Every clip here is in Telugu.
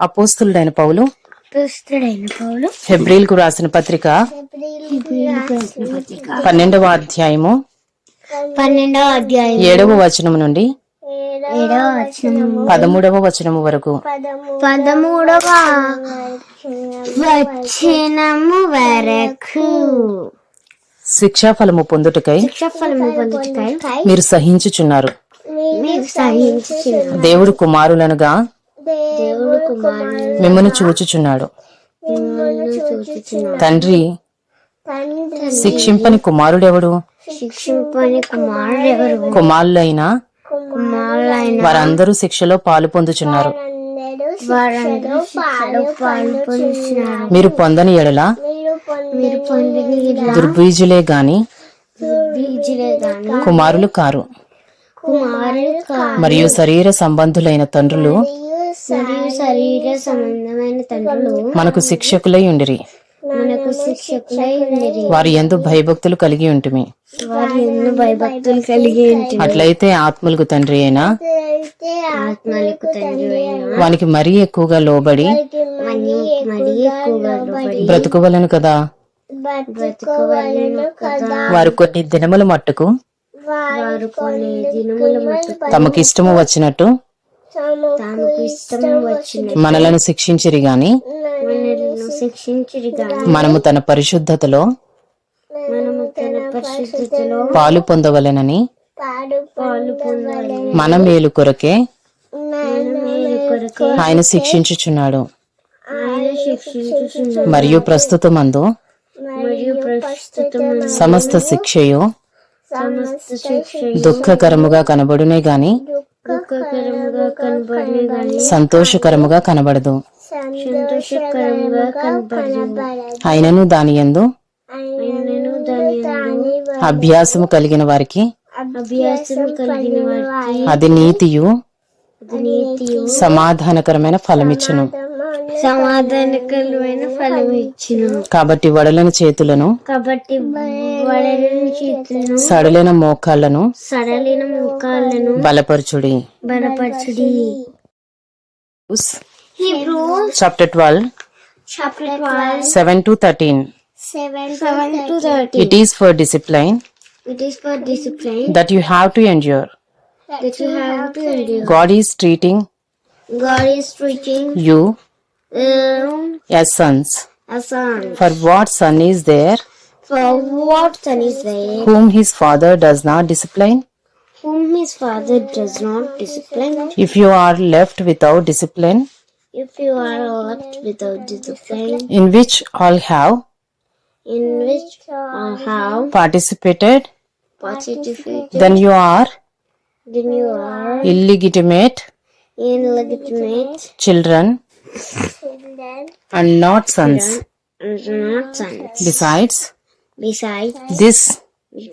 అపోస్తులుడైన పౌలు. పౌలు. ఫిబ్రిల్కు రాసిన పత్రిక. పన్నెండవ అధ్యాయము. పన్నెండవ అధ్యాయం ఏడవ వచనము నుండి పదమూడవ వచనము వరకు. పదమూడవ వచనము వరకు. శిక్షాఫలము పొందుటకై శిక్షఫలము పొందుటకై మీరు సహించుచున్నారు. మీరు సహించిన దేవుడు కుమారులనుగా మిమ్మల్ని చూచుచున్నాడు. తండ్రి శిక్షింపని కుమారుడెవడు? కుమారులైన? వారందరూ శిక్షలో పాలు పొందుచున్నారు. మీరు పొందని ఎడల? దుర్బీజులే గాని? కుమారులు కారు. కుమారులు కాదు మరియు శరీర సంబంధులైన తండ్రులు? మరియు శరీర సంబంధమైన తండ్రులు మనకు శిక్షకులై ఉండిరి. మనకు శిక్షకులై ఉండిరి. వారి ఎందు భయభక్తులు కలిగి ఉంటుమి. వారు ఎన్నో భయభక్తులు కలిగి ఉంటుంది అట్లయితే ఆత్మలకు తండ్రి అయినా ఆత్మలకు తండ్రి అయిన వానికి మరీ ఎక్కువగా లోబడి మరీ ఎక్కువగా లోబడి బ్రతుకువలను కదా? బ్రతుకోవాలను కదా? వారు కొన్ని దినముల మట్టుకు వారు కొన్ని దినముల మట్టుకు తమకిష్టము వచ్చినట్టు తమకు ఇష్టము వచ్చిన మనలను శిక్షించిరి గాని మనలను శిక్షించిరి గాని మనము తన పరిశుద్ధతలో మనము తన పరిశుద్ధతలో పాలు పొందవలెనని పాలు మన మేలు కొరకే ఆయన శిక్షించుచున్నాడు. మరియు ప్రస్తుతమందు మరియు ప్రస్తుతం సమస్త శిక్షయు దుఃఖకరముగా కనబడునే గాని దుఃఖకరముగా కనబడిన గాని సంతోషకరముగా కనబడదు. సంతోషకరంగా కనబడదు. అయినను దాని దాని యందు అభ్యాసము కలిగిన వారికి అభ్యాసం కలిగిన వారికి అది నీతియు అది నీతియు సమాధానకరమైన ఫలమిచ్చును. సమాధానకరమైన ఫలం ఇచ్చిన. కాబట్టి వడలని చేతులను కాబట్టి వడలను చేతులను సడలిన మోకాళ్ళను సడలిన ముఖాలను బలపరచుడి. బలపరచుడి. Chapter twelve chapter 12 seven to thirteen 7 7 to 13 it is for discipline it is for discipline. That you have to endure that you have to endure. God is treating God is treating you essence. sons. For what son is there? For what son is there? Whom his father does not discipline? Whom his father does not discipline. If you are left without discipline. If you are left without discipline. In which all have. In which all have. Participated. Participated. Then you are. Then you are. Illegitimate. Illegitimate. Children. and not sons. Not sons. besides? Besides this.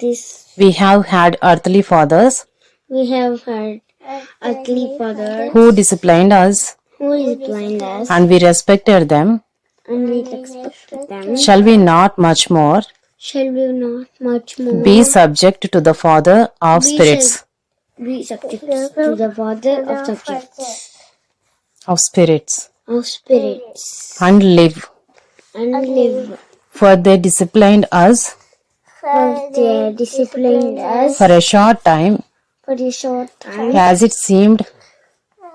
this. We have had earthly fathers. We have heard earthly father who disciplined us. Who is blind us. And we respected them. And we respect them. Shall we not much more? Shall we not much more? Be subject to the father of spirits. be subject to the father of subjects. Of spirits of spirits. And live. And live. for they disciplined us. For they disciplined us. For a short time. For a short time. As it seemed?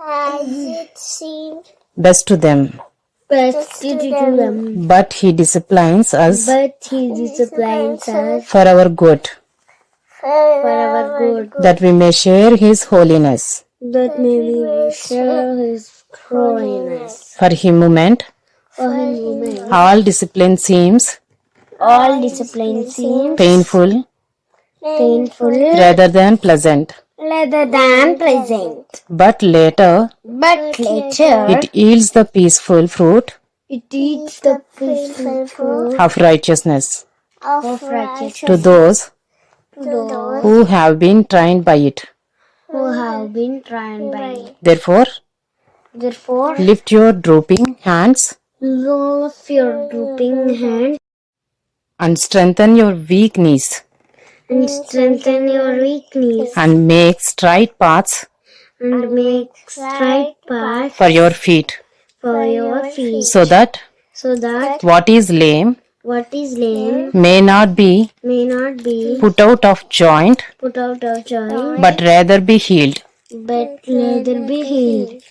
As it seemed? Best to them. Best to do them. but he disciplines us. But he disciplines us. for our good. For our good. that we may share his holiness. That may we share his holiness. For him moment. For him women all discipline seems all discipline seems painful. Painful. Rather than pleasant. Rather than pleasant. But later but later. it yields the peaceful fruit it eats the peaceful fruit of righteousness of righteousness. to those to those who have been trained by it. who have been trained by it. therefore Therefore, lift your drooping hands lift your drooping hands. and strengthen your weak knees and strengthen your weak knees and make straight paths and make straight paths. for your feet for your feet, so that so that what is lame what is lame may not be may not be put out of joint put out of joint, but rather be healed. but rather be healed.